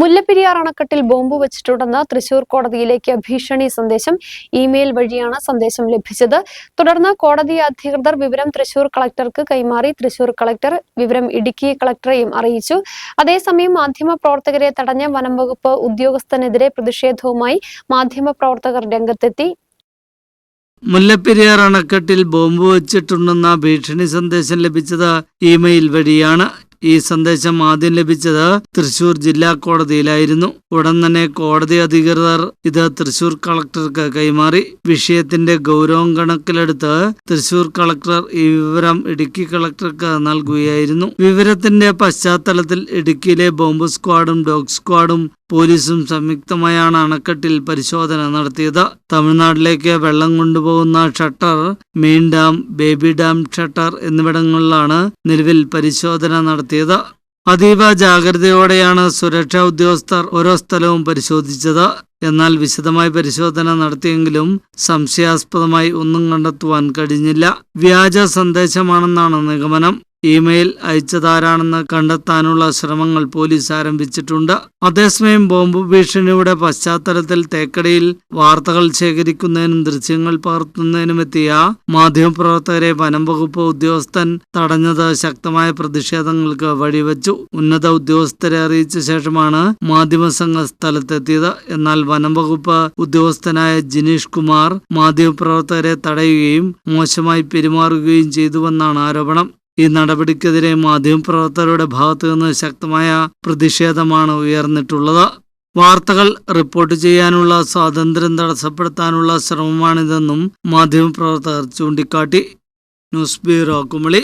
മുല്ലപ്പെരിയാർ അണക്കെട്ടിൽ ബോംബ് വെച്ചിട്ടുണ്ടെന്ന് തൃശൂർ കോടതിയിലേക്ക് ഭീഷണി സന്ദേശം. ഇമെയിൽ വഴിയാണ് സന്ദേശം ലഭിച്ചത്. തുടർന്ന് കോടതി അധികൃതർ വിവരം തൃശൂർ കളക്ടർക്ക് കൈമാറി. തൃശൂർ കളക്ടർ വിവരം ഇടുക്കി കളക്ടറെയും അറിയിച്ചു. അതേസമയം മാധ്യമ പ്രവർത്തകരെ തടഞ്ഞ വനം വകുപ്പ് ഉദ്യോഗസ്ഥനെതിരെ പ്രതിഷേധവുമായി മാധ്യമ പ്രവർത്തകർ രംഗത്തെത്തി. മുല്ലപ്പെരിയാർ അണക്കെട്ടിൽ ബോംബ് വച്ചിട്ടുണ്ടെന്ന ഭീഷണി സന്ദേശം ലഭിച്ചത് ഇമെയിൽ വഴിയാണ്. ഈ സന്ദേശം ആദ്യം ലഭിച്ചത് തൃശൂർ ജില്ലാ കോടതിയിലായിരുന്നു. ഉടൻ തന്നെ കോടതി അധികൃതർ ഇത് തൃശൂർ കളക്ടർക്ക് കൈമാറി. വിഷയത്തിന്റെ ഗൗരവം കണക്കിലെടുത്ത് തൃശൂർ കളക്ടർ ഈ വിവരം ഇടുക്കി കളക്ടർക്ക് നൽകുകയായിരുന്നു. വിവരത്തിന്റെ പശ്ചാത്തലത്തിൽ ഇടുക്കിയിലെ ബോംബ് സ്ക്വാഡും ഡോഗ് സ്ക്വാഡും പോലീസും സംയുക്തമായാണ് അണക്കെട്ടിൽ പരിശോധന നടത്തിയത്. തമിഴ്നാട്ടിലേക്ക് വെള്ളം കൊണ്ടുപോകുന്ന shutter main dam baby dam shutter എന്നിവിടങ്ങളിലാണ് നിലവിൽ പരിശോധന നടത്തിയത്. അതീവ ജാഗ്രതയോടെയാണ് സുരക്ഷാ ഉദ്യോഗസ്ഥർ ഓരോ സ്ഥലവും പരിശോധിച്ചത്. എന്നാൽ വിശദമായ പരിശോധന നടത്തിയെങ്കിലും സംശയാസ്പദമായി ഒന്നും കണ്ടെത്തുവാൻ കഴിഞ്ഞില്ല. വ്യാജ സന്ദേശമാണെന്നാണ് നിഗമനം. ഇമെയിൽ അയച്ചതാരാണെന്ന് കണ്ടെത്താനുള്ള ശ്രമങ്ങൾ പോലീസ് ആരംഭിച്ചിട്ടുണ്ട്. അതേസമയം ബോംബ് ഭീഷണിയുടെ പശ്ചാത്തലത്തിൽ തേക്കടിയിൽ വാർത്തകൾ ശേഖരിക്കുന്നതിനും ദൃശ്യങ്ങൾ പകർത്തുന്നതിനും എത്തിയ മാധ്യമപ്രവർത്തകരെ വനംവകുപ്പ് ഉദ്യോഗസ്ഥൻ തടഞ്ഞത് ശക്തമായ പ്രതിഷേധങ്ങൾക്ക് വഴിവെച്ചു. ഉന്നത ഉദ്യോഗസ്ഥരെ അറിയിച്ച ശേഷമാണ് മാധ്യമസംഘം സ്ഥലത്തെത്തിയത്. എന്നാൽ വനം വകുപ്പ് ഉദ്യോഗസ്ഥനായ ജിനീഷ് കുമാർ മാധ്യമപ്രവർത്തകരെ തടയുകയും മോശമായി പെരുമാറുകയും ചെയ്തുവെന്നാണ് ആരോപണം. ഈ നടപടിക്കെതിരെ മാധ്യമപ്രവർത്തകരുടെ ഭാഗത്തു നിന്ന് ശക്തമായ പ്രതിഷേധമാണ് ഉയർന്നിട്ടുള്ളത്. വാർത്തകൾ റിപ്പോർട്ട് ചെയ്യാനുള്ള സ്വാതന്ത്ര്യം തടസ്സപ്പെടുത്താനുള്ള ശ്രമമാണിതെന്നും മാധ്യമപ്രവർത്തകർ ചൂണ്ടിക്കാട്ടി. News bureau Kumily.